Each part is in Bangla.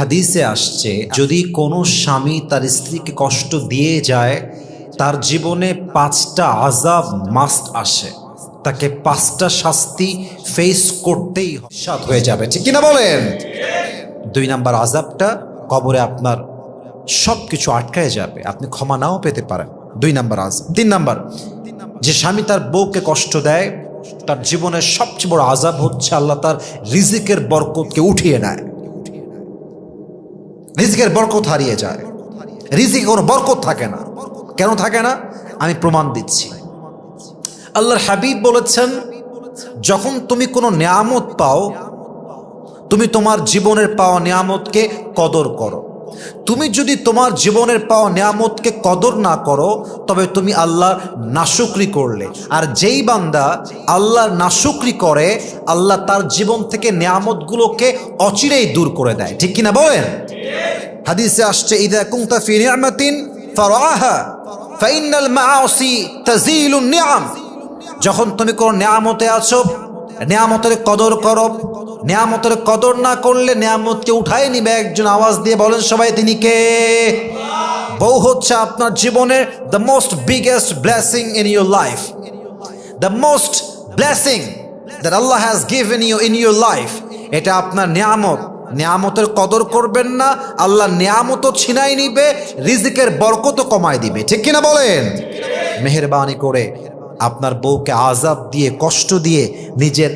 হাদিসে আসছে, যদি কোনো স্বামী তার স্ত্রীকে কষ্ট দিয়ে যায়, তার জীবনে পাঁচটা আজাব মাস্ট আসে। তাকে পাঁচটা শাস্তি ফেস করতেই সাত হয়ে যাবে, ঠিক কিনা বলেন? দুই নাম্বার আজাবটা কবরে আপনার সব কিছু আটকায় যাবে, আপনি ক্ষমা নাও পেতে পারেন। দুই নাম্বার আজাব তিন নাম্বার, যে স্বামী তার বউকে কষ্ট দেয়, তার জীবনের সবচেয়ে বড় আজাব হচ্ছে আল্লাহ তার রিজিকের বরকতকে উঠিয়ে নেয়। রিজিকের বরকত হারিয়ে যায়। রিজিক কোনো বরকত থাকে না। কেন থাকে না? আমি প্রমাণ দিচ্ছি। আল্লাহর হাবিব বলেছেন, যখন তুমি কোনো নিয়ামত পাও, তুমি তোমার জীবনের পাওয়া নিয়ামতকে কদর করো। তুমি যদি তোমার জীবনের পাওয়া নিয়ামতকে কদর না করো, তবে তুমি আল্লাহর নাশুকরি করলে। আর যেই বান্দা আল্লাহর নাশুকরি করে, আল্লাহ তার জীবন থেকে নিয়ামতগুলোকে অচিরেই দূর করে দেয়। ঠিক কিনা বলেন? হাদিসে আসছে, ইদা কুনতা ফি নি'মাতিন ফারাহা ফাইনাল মাআসি তাজিলুন নি'আম। যখন তুমি কোনো নিয়ামতে আছো, নিয়ামতের কদর করো। নিয়ামতের কদর না করলে নিয়ামতকে উঠাই নিবে একজন। আওয়াজ দিয়ে বলেন সবাই, তিনি কে? বউ হচ্ছে আপনার জীবনের the most biggest blessing in your life the most blessing that Allah has given you in your life এটা আপনার নিয়ামত। নিয়ামতের কদর করবেন না, আল্লাহ নিয়ামতও ছিনাই নিবে, রিজিকের বরকত কমায় দিবে। ঠিক কিনা বলেন? মেহরবানি করে আপনার বউকে আজাব দিয়ে, কষ্ট দিয়ে নিজের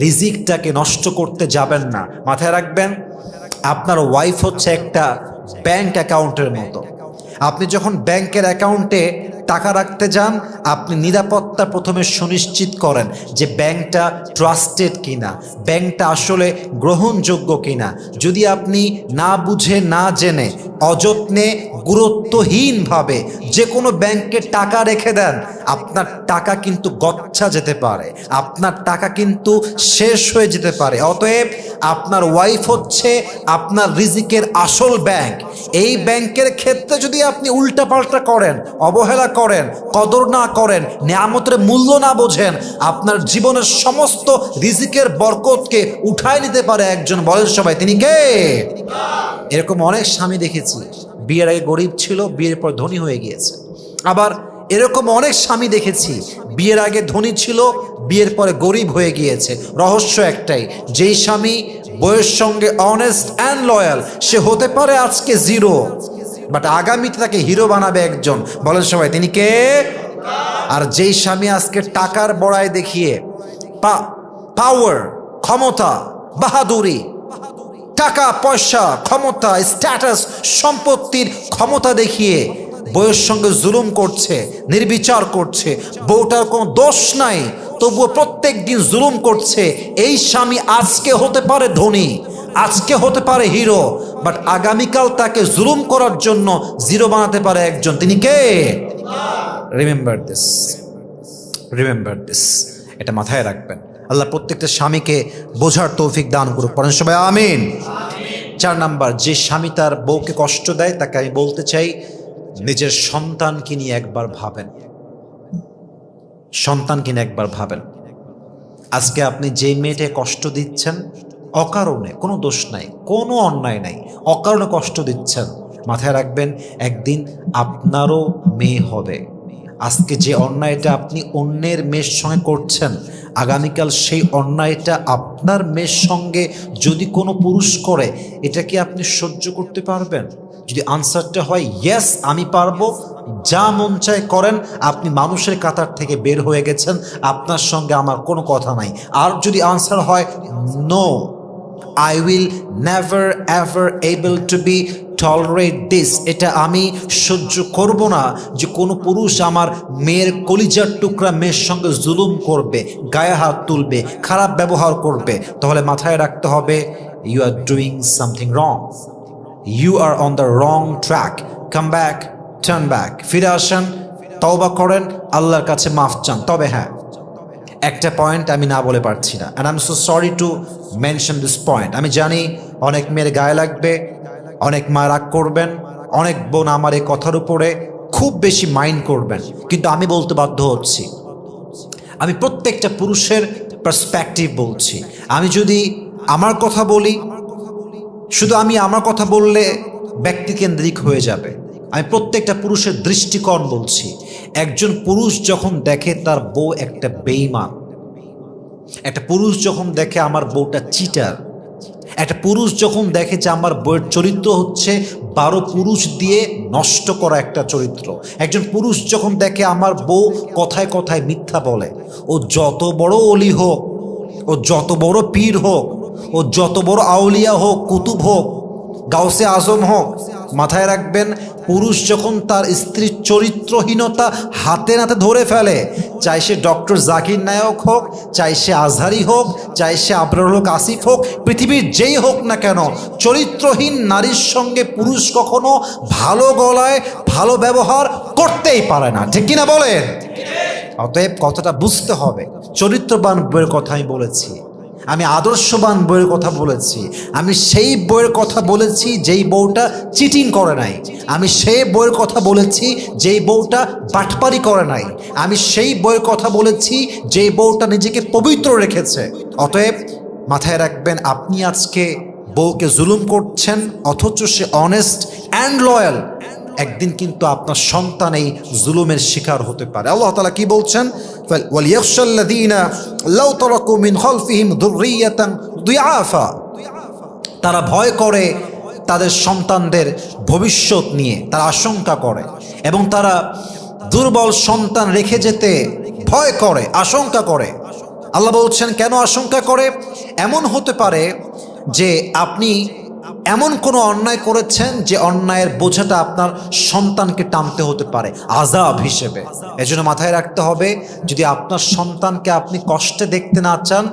রিজিকটাকে নষ্ট করতে যাবেন না। মাথায় রাখবেন, আপনার ওয়াইফ হচ্ছে একটা ব্যাংক অ্যাকাউন্টের মতো। আপনি যখন ব্যাংকের অ্যাকাউন্টে টাকা রাখতে যান, আপনি নিরাপত্তা প্রথমে সুনিশ্চিত করেন যে ব্যাংকটা ট্রাস্টেড কিনা, ব্যাংকটা আসলে গ্রহণযোগ্য কিনা। যদি আপনি না বুঝে, না জেনে অযত্নে গুরুত্বহীনভাবে যে কোনো ব্যাংকে টাকা রেখে দেন, আপনার টাকা কিন্তু গচ্ছা যেতে পারে, আপনার টাকা কিন্তু শেষ হয়ে যেতে পারে। অতএব আপনার ওয়াইফ হচ্ছে আপনার রিজিকের আসল ব্যাংক এই ব্যাংকের ক্ষেত্রে যদি আপনি উল্টাপাল্টা করেন, অবহেলা করেন, কদর না করেন, নিয়ামতের মূল্য না বোঝেন, আপনার জীবনের সমস্ত রিজিকের বরকতকে উঠায় নিতে পারে একজন বলেন সবাই। তিনি কে? এরকম অনেক স্বামী দেখেছি বিয়ের আগে গরিব ছিল, বিয়ের পর ধনী হয়ে গিয়েছে। আবার এরকম অনেক স্বামী দেখেছি, বিয়ের আগে ধনী ছিল, বিয়ের পরে গরিব হয়ে গিয়েছে। রহস্য একটাই, যেই স্বামী বইয়ের সঙ্গে অনেস্ট অ্যান্ড লয়াল সে হতে পারে আজকে জিরো বাট আগামীতে তাকে হিরো বানাবে একজন। বলেন সবাই, তিনি কে? আর যেই স্বামী আজকে টাকার বড়ায় দেখিয়ে পাওয়ার ক্ষমতা, বাহাদুরি টাকা, পয়সা, ক্ষমতা স্ট্যাটাস সম্পত্তির ক্ষমতা দেখিয়ে বউয়ের সঙ্গে জুলুম করছে, নির্বিচার করছে। বউটার কোনো দোষ নাই, তবুও প্রত্যেক দিন জুলুম করছে। এই স্বামী আজকে হতে পারে ধনী, আজকে হতে পারে হিরো বাট আগামীকাল তাকে জুলুম করার জন্য জিরো বানাতে পারে একজন। তিনি কে? রিমেম্বার দিস রিমেম্বার দিস এটা মাথায় রাখবেন। আল্লাহ প্রত্যেকটা স্বামীকে বোঝার তৌফিক দান করুক। পড়েন সবাই, আমিন। চার নাম্বার, যে স্বামী তার বউকে কষ্ট দেয়, তাকে আমি বলতে চাই, নিজের সন্তানকে নিয়ে একবার ভাবেন। সন্তানকে নিয়ে একবার ভাবেন। আজকে আপনি যে মেয়েটে কষ্ট দিচ্ছেন, অকারণে কোনো দোষ নাই, কোনো অন্যায় নাই, অকারণে কষ্ট দিচ্ছেন। মাথায় রাখবেন, একদিন আপনারও মেয়ে হবে। আজকে যে অন্যায়টা আপনি অন্যের মেয়ের সঙ্গে করছেন, আগামীকাল সেই অন্যায়টা আপনার মেয়ের সঙ্গে যদি কোনো পুরুষ করে, এটা কি আপনি সহ্য করতে পারবেন? যদি আনসারটা হয়, ইয়েস, আমি পারব। যা মন চায় করেন, আপনি মানুষের কাতার থেকে বের হয়ে গেছেন, আপনার সঙ্গে আমার কোনো কথা নাই। আর যদি আনসার হয়, no. I will never ever able to be tolerate this এটা আমি সহ্য করব না যে কোনো পুরুষ আমার মেয়ের কলিজার টুকরা মেয়ের সঙ্গে জুলুম করবে, গায়ে হাত তুলবে, খারাপ ব্যবহার করবে। তাহলে মাথায় রাখতে হবে you are doing something wrong you are on the wrong track come back turn back ফিরে আসেন, তওবা করেন, আল্লাহর কাছে মাফ চান। তবে হ্যাঁ একটা পয়েন্ট আমি না বলে পারছি না। And I am so sorry to mention this point আমি জানি অনেক মেয়ের গায়ে লাগবে, অনেক মা রাগ করবেন, অনেক বোন আমার এই কথার উপরে খুব বেশি মাইন্ড করবেন। কিন্তু আমি বলতে বাধ্য হচ্ছি। আমি প্রত্যেকটা পুরুষের পার্সপেক্টিভ বলছি। আমি যদি আমার কথা বলি, শুধু আমি আমার কথা বললে ব্যক্তিকেন্দ্রিক হয়ে যাবে। আমি প্রত্যেকটা পুরুষের দৃষ্টিকোণ বলছি। একজন পুরুষ যখন দেখে তার বউ একটা বেইমান একটা পুরুষ যখন দেখে আমার বউটা চিটার, একটা পুরুষ যখন দেখে যে আমার বইয়ের চরিত্র হচ্ছে বারো পুরুষ দিয়ে নষ্ট করা একটা চরিত্র, একজন পুরুষ যখন দেখে আমার বউ কথায় কথায় মিথ্যা বলে, ও যত বড় অলি হোক, ও যত বড় পীর হোক, ও যত বড় আউলিয়া হোক, কুতুব হোক, গাউসে আজম হোক মাথায় রাখবেন, পুরুষ যখন তার স্ত্রীর চরিত্রহীনতা হাতে নাতে ধরে ফেলে, চাই সে ডক্টর জাকির নায়ক হোক, চাই সে আজহারি হোক, চাই সে আবরুল হোক আসিফ হোক, পৃথিবীর যেই হোক না কেন, চরিত্রহীন নারীর সঙ্গে পুরুষ কখনো ভালো গলায় ভালো ব্যবহার করতেই পারে না। ঠিক কিনা বলেন? অতএব কথাটা বুঝতে হবে। চরিত্রবান বইয়ের কথা আমি বলেছি। আমি আদর্শবান বইয়ের কথা বলেছি। আমি সেই বইয়ের কথা বলেছি যেই বউটা চিটিং করে নাই। আমি সেই বইয়ের কথা বলেছি যেই বউটা বাটপারি করে নাই। আমি সেই বইয়ের কথা বলেছি যেই বউটা নিজেকে পবিত্র রেখেছে। অতএব মাথায় রাখবেন, আপনি আজকে বউকে জুলুম করছেন, অথচ সে অনেস্ট অ্যান্ড লয়াল একদিন কিন্তু আপনার সন্তান এই জুলুমের শিকার হতে পারে। আল্লাহ তালা কি বলছেন? وَلْيَخْشَى الَّذِينَ لَوْ تَرَكُوا مِنْ خَلْفِهِمْ ذُرِّيَّةً ضِعَافًا তারা ভয় করে তাদের সন্তানদের ভবিষ্যৎ নিয়ে তারা আশঙ্কা করে এবং তারা দুর্বল সন্তান রেখে যেতে ভয় করে আশঙ্কা করে আল্লাহ বলছেন কেন আশঙ্কা করে এমন হতে পারে যে আপনি এমন কোনো অন্যায় করেছেন যে অন্যায়ের বোঝাটা আপনার সন্তানকে টানতে হতে পারে আজাব হিসেবে। এজন্য মাথায় রাখতে হবে, যদি আপনার সন্তানকে আপনি কষ্টে দেখতে না চান,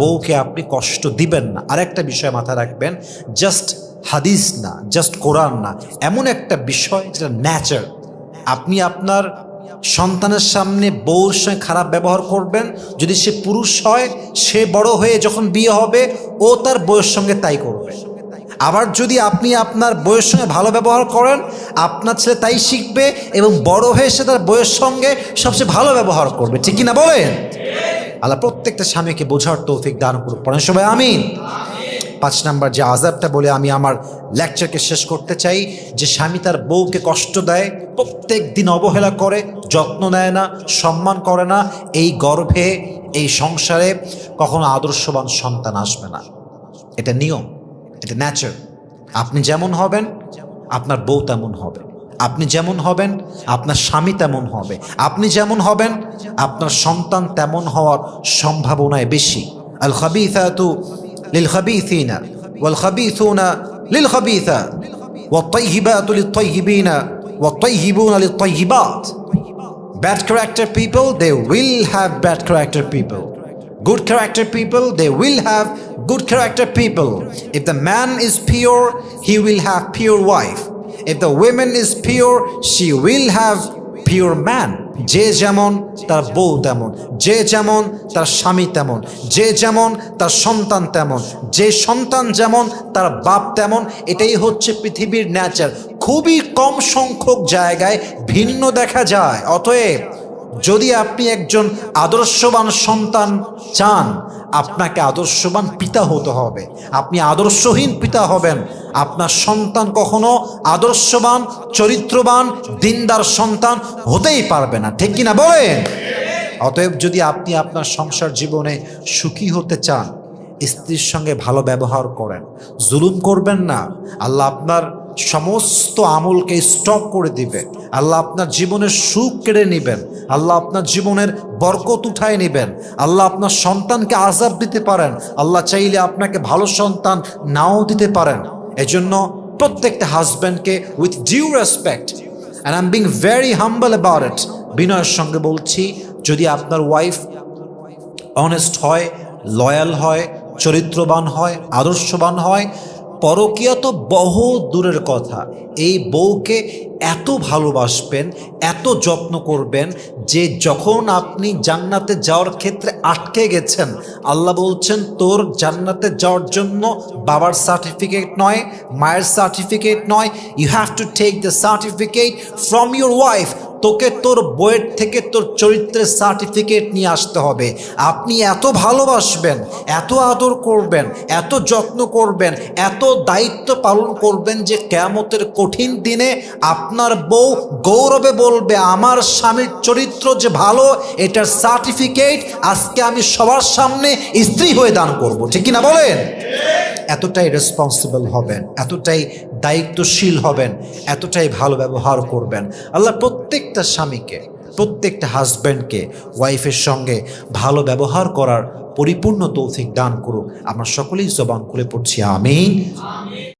বউকে আপনি কষ্ট দিবেন না। আরেকটা বিষয় মাথায় রাখবেন জাস্ট হাদিস না জাস্ট কোরআন না, এমন একটা বিষয় যেটা ন্যাচার আপনি আপনার সন্তানের সামনে বউর সঙ্গে খারাপ ব্যবহার করবেন, যদি সে পুরুষ হয়, সে বড় হয়ে যখন বিয়ে হবে, ও তার বউয়ের সঙ্গে তাই করবে। আবার যদি আপনি আপনার বইয়ের সঙ্গে ভালো ব্যবহার করেন, আপনার ছেলে তাই শিখবে এবং বড় হয়ে সে তার বইয়ের সঙ্গে সবচেয়ে ভালো ব্যবহার করবে। ঠিক কিনা বলেন? আল্লাহ প্রত্যেকটা স্বামীকে বোঝার তৌফিক দান করুক। পড়েন সবাই আমিন। পাঁচ নাম্বার যে আজাবটা বলে আমি আমার লেকচারকে শেষ করতে চাই, যে স্বামী তার বউকে কষ্ট দেয়, প্রত্যেক দিন অবহেলা করে, যত্ন নেয় না, সম্মান করে না, এই গর্ভে, এই সংসারে কখনো আদর্শবান সন্তান আসবে না। এটা নিয়ম। এটা ন্যাচার আপনি যেমন হবেন আপনার বউ তেমন হবে আপনি যেমন হবেন আপনার স্বামী তেমন হবে আপনি যেমন হবেন আপনার সন্তান তেমন হওয়ার সম্ভাবনায় বেশি আল খাবিথাতু লিল খাবিথিনা ওয়াল খাবিথুনা লিল খাবিথা والطيبات للطيبين والطيبون للطيبات bad character people they will have bad character people good character people they will have good character people. If the man is pure, he will have pure wife. If the woman is pure, she will have pure man. যে যেমন তার বউ তেমন, যে যেমন তার স্বামী তেমন, যে যেমন তার সন্তান তেমন, যে সন্তান যেমন তার বাপ তেমন, এটাই হচ্ছে পৃথিবীর ন্যাচার খুবই কম সংখ্যক জায়গায় ভিন্ন দেখা যায়। অতএব যদি আপনি একজন আদর্শবান সন্তান চান আপনাকে আদর্শবান পিতা হতে হবে। আপনি আদর্শহীন পিতা হবেন। আপনার সন্তান কখনো আদর্শবান, চরিত্রবান, দিনদার সন্তান হতেই পারবে না। ঠিক কিনা বলেন? অতএব যদি আপনি আপনার সংসার জীবনে সুখী হতে চান, স্ত্রীর সঙ্গে ভালো ব্যবহার করেন, জুলুম করবেন না। আল্লাহ আপনার সমস্ত আমলকে স্টপ করে দিবে। আল্লাহ আপনার জীবনের সুখ কেড়ে নেবেন। আল্লাহ আপনার জীবনের বরকত উঠায় নেবেন। আল্লাহ আপনার সন্তানকে আজাব দিতে পারেন। আল্লাহ চাইলে আপনাকে ভালো সন্তান নাও দিতে পারেন। এজন্য প্রত্যেকটা হাজব্যান্ডকে with due respect and I am being very humble about it বিনয়ের সঙ্গে বলছি, যদি আপনার ওয়াইফ অনেস্ট হয় লয়াল হয়, চরিত্রবান হয়, আদর্শবান হয় পরকীয়া তো বহু দূরের কথা। এই বউকে এত ভালোবাসবেন, এত যত্ন করবেন যে যখন আপনি জান্নাতে যাওয়ার ক্ষেত্রে আটকে গেছেন, আল্লাহ বলছেন, তোর জান্নাতে যাওয়ার জন্য বাবার সার্টিফিকেট নয়, মায়ের সার্টিফিকেট নয়। You have to take the certificate from your wife তোকে তোর বইয়ের থেকে তোর চরিত্রের সার্টিফিকেট নিয়ে আসতে হবে। আপনি এত ভালোবাসবেন, এত আদর করবেন, এত যত্ন করবেন, এত দায়িত্ব পালন করবেন যে কেয়ামতের কঠিন দিনে আপনার বউ গৌরবে বলবে, আমার স্বামীর চরিত্র যে ভালো, এটার সার্টিফিকেট আজকে আমি সবার সামনে স্ত্রী হয়ে দান করব। ঠিক না বলেন? এতটাই রেসপন্সিবল হবেন, এতটাই দায়িত্বশীল হবেন, এতটাই ভালো ব্যবহার করবেন। আল্লাহ প্রত্যেকটা স্বামীকে, প্রত্যেকটা হাজব্যান্ডকে ওয়াইফের সঙ্গে ভালো ব্যবহার করার পরিপূর্ণ তৌফিক দান করুক। আমরা সকলেই জবান খুলে পড়ছি, আমিন।